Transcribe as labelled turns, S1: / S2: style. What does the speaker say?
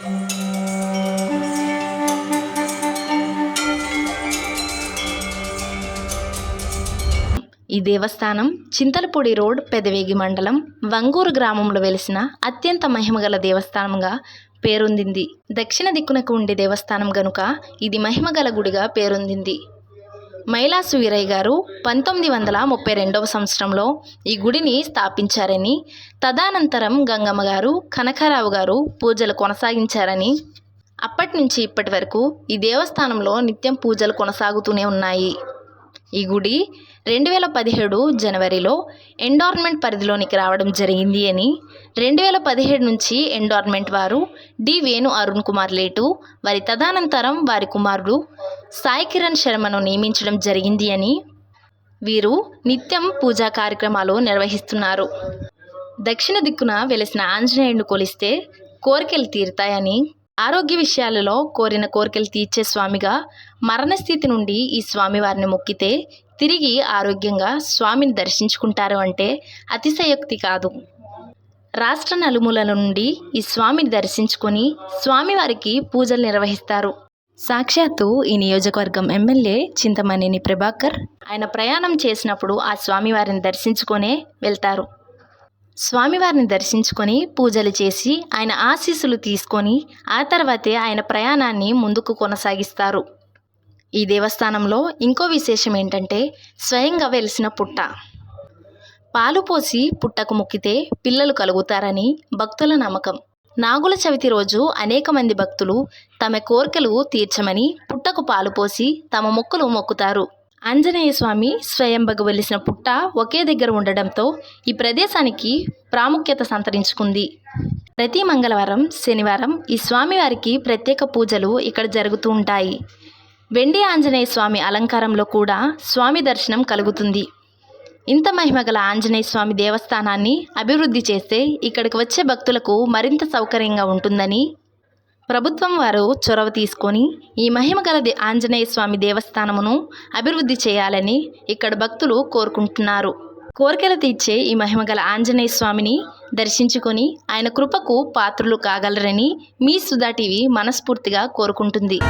S1: ఈ దేవస్థానం చింతలపూడి రోడ్ పెదవేగి మండలం వంగూరు గ్రామంలో వెలిసిన అత్యంత మహిమగల దేవస్థానంగా పేరొందింది. దక్షిణ దిక్కునకు ఉండే దేవస్థానం గనుక ఇది మహిమగల గుడిగా పేరొందింది. మైలాసు వీరయ్య గారు పంతొమ్మిది వందల ముప్పై రెండవ సంవత్సరంలో ఈ గుడిని స్థాపించారని తదనంతరం గంగమ్మ గారు కనకారావు గారు పూజలు కొనసాగించారని అప్పటి నుంచి ఇప్పటి వరకు ఈ దేవస్థానంలో నిత్యం పూజలు కొనసాగుతూనే ఉన్నాయి. ఈ గుడి రెండు వేల పదిహేడు జనవరిలో ఎండోర్మెంట్ పరిధిలోనికి రావడం జరిగింది అని. రెండు వేల పదిహేడు నుంచి ఎండోర్మెంట్ వారు డి వేణు అరుణ్ కుమార్ లేటు వారి తదనంతరం వారి కుమారుడు సాయి కిరణ్ శర్మను నియమించడం జరిగింది అని వీరు నిత్యం పూజా కార్యక్రమాలు నిర్వహిస్తున్నారు. దక్షిణ దిక్కున వెలిసిన ఆంజనేయుడిని కొలిస్తే కోరికలు తీరుతాయని ఆరోగ్య విషయాలలో కోరిన కోరికలు తీర్చే స్వామిగా మరణస్థితి నుండి ఈ స్వామివారిని మొక్కితే తిరిగి ఆరోగ్యంగా స్వామిని దర్శించుకుంటారు అంటే అతిశయోక్తి కాదు. రాష్ట్ర నలుమూలల నుండి ఈ స్వామిని దర్శించుకొని స్వామివారికి పూజలు నిర్వహిస్తారు. సాక్షాత్తు ఈ నియోజకవర్గం ఎమ్మెల్యే చింతమనేని ప్రభాకర్ ఆయన ప్రయాణం చేసినప్పుడు ఆ స్వామివారిని దర్శించుకొనే వెళ్తారు. స్వామివారిని దర్శించుకొని పూజలు చేసి ఆయన ఆశీస్సులు తీసుకొని ఆ తర్వాతే ఆయన ప్రయాణాన్ని ముందుకు కొనసాగిస్తారు. ఈ దేవస్థానంలో ఇంకో విశేషం ఏంటంటే స్వయంగా వెలిసిన పుట్ట. పాలు పోసి పుట్టకు మొక్కితే పిల్లలు కలుగుతారని భక్తుల నమ్మకం. నాగుల చవితి రోజు అనేక మంది భక్తులు తమ కోరికలు తీర్చమని పుట్టకు పాలు పోసి తమ మొక్కులు మొక్కుతారు. ఆంజనేయ స్వామి స్వయంభగ వెలిసిన పుట్ట ఒకే దగ్గర ఉండడంతో ఈ ప్రదేశానికి ప్రాముఖ్యత సంతరించుకుంది. ప్రతి మంగళవారం శనివారం ఈ స్వామివారికి ప్రత్యేక పూజలు ఇక్కడ జరుగుతూ ఉంటాయి. వెండి ఆంజనేయ స్వామి అలంకారంలో కూడా స్వామి దర్శనం కలుగుతుంది. ఇంత మహిమగల ఆంజనేయ స్వామి దేవస్థానాన్ని అభివృద్ధి చేస్తే ఇక్కడికి వచ్చే భక్తులకు మరింత సౌకర్యంగా ఉంటుందని ప్రభుత్వం వారు చొరవ తీసుకొని ఈ మహిమగల ఆంజనేయ స్వామి దేవస్థానమును అభివృద్ధి చేయాలని ఇక్కడ భక్తులు కోరుకుంటున్నారు. కోరికలు తీర్చే ఈ మహిమగల ఆంజనేయ స్వామిని దర్శించుకొని ఆయన కృపకు పాత్రులు కాగలరని మీ సుధా టీవీ మనస్ఫూర్తిగా కోరుకుంటుంది.